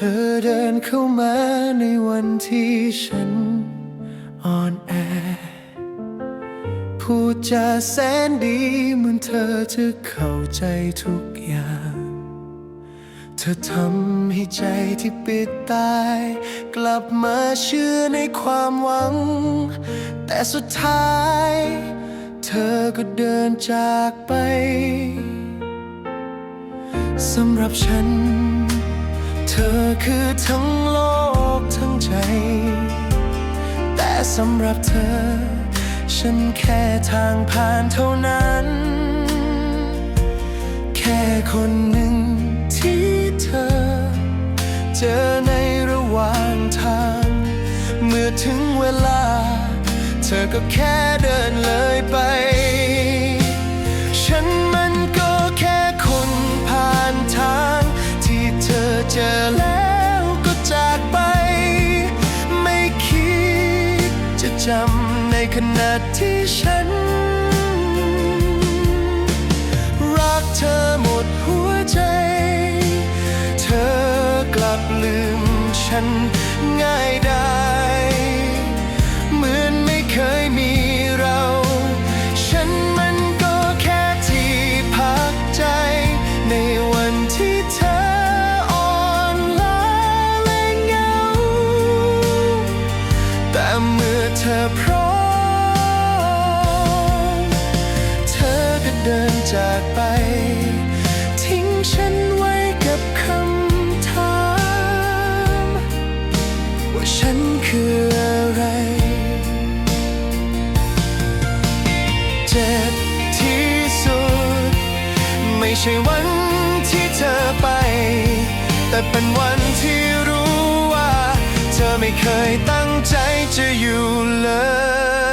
ธอเดินเข้ามาในวันที่ฉันอ่อนแอ พูดจาแสนดีเหมือนเธอจะเข้าใจทุกอย่าง เธอทำให้ใจที่ปิดตาย กลับมาเชื่อในความหวัง แต่สุดท้าย เธอก็เดินจากไปสำหรับฉัน ธอคือทั้งโลกทั้งใจ แต่สำหรับเธอ ฉันแค่ทางผ่านเท่านั้น แค่คนหนึ่งที่เธอ เจอในระหว่างทาง เมื่อถึงเวลา เธอก็แค่เดินเลยไป ขณะที่ฉัน รักเธอหมดหัวใจ เธอกลับลืมฉันง่ายได้ กับคำถามว่าฉันคืออะไร เจ็บที่สุด ไม่ใช่วันที่เธอไป แต่เป็นวันที่รู้ว่า เธอไม่เคยตั้งใจจะอยู่เลย